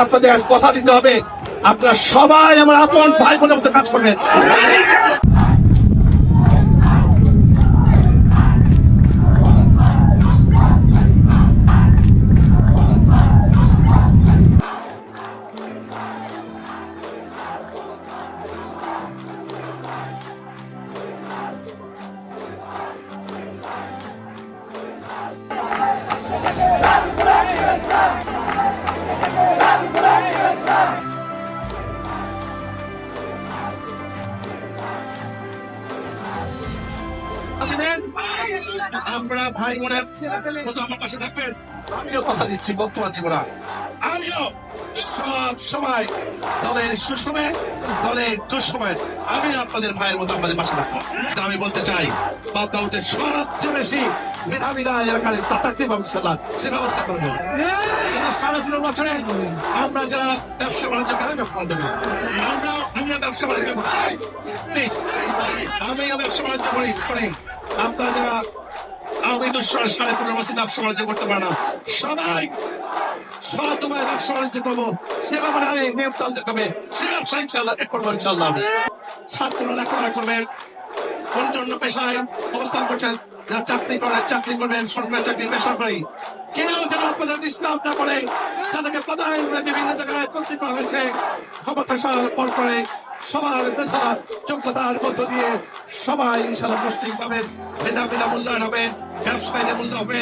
আপনাদের কথা দিতে হবে। আপনারা সবাই আমার আপন ভাই বোনের মতো কাজ করবেন। আমরা ভাই বোনের মতো আমার পাশে থাকবেন। আমিও কথা দিচ্ছি, বক্তব্য দিব না। আমিও সব সময় দলের সুসময়, দলের দুঃসময় আমি আপনাদের ভাইয়ের মতো আপনাদের পাশে থাকব। আমি বলতে চাই বাদদাউদের সবচেয়ে বেশি মেধাবীরা এলাকার চাকরি পাবো ইনশাল্লাহ সে ব্যবস্থা করব সাড়ে পনেরো বছরে আমরা যারা ব্যবসা বাণিজ্য করি ব্যবসা বাণিজ্য করি। আমরা, আমিও ব্যবসা বাণিজ্য করি। আমিও ব্যবসা বাণিজ্য করি। আপনারা যারা তো সাড়ে পনেরো বছর ব্যবসা বাণিজ্য করতে পারে না। সবাই সব তোমার ব্যবসা করব। সে ব্যাপারে আমি নিয়ম টানতে হবে সে ব্যবসা ইনশাল্লাহ করব ইনশাল্লাহ ছাত্ররা লেখাপড়া করবেন অন্যান্য পেশায় অবস্থান করছেন চাকরি করে চাকরি করবেন, সরকারি চাকরি, বেসরকারি। কেউ যেন আপনাদের না করে, তাদেরকে প্রধান বিভিন্ন জায়গায় বন্দি করা হয়েছে। ক্ষমতা পর করে সবার মেধা যোগ্যতার মধ্য দিয়ে সবাই ইনশাল্লাহ মুসলিম পাবেন মেধাবীরা মূল্যায়ন হবে ব্যবসায়ীদের মূল্য হবে,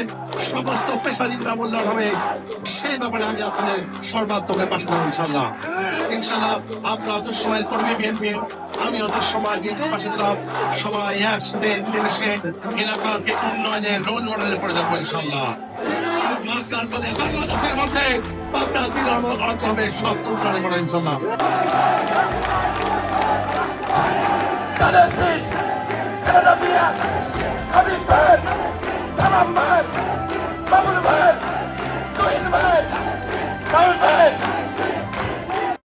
সমস্ত পেশাজীবীরা মূল্যায়ন হবে। সেই ব্যাপারে আমি আপনাদের সর্বাত্মকের পাশে থাকব ইনশাল্লাহ ইনশাল্লাহ আমরা দুঃসময়ের কর্মী বিএনপি, আমিও দুঃসময় বিএনপির পাশে ছিলাম। সবাই একসাথে মিলেমিশে এলাকাকে উন্নয়নের রোল মডেলে পড়ে যাব ইনশাল্লাহ বাংলাদেশের মধ্যে পাবনা তৃণমূল অঞ্চলে সব Tennessee, Canadabia, Habib Bhan, Tamam Bhan, Babul Bhan, Tuin Bhan, Kal Bhan.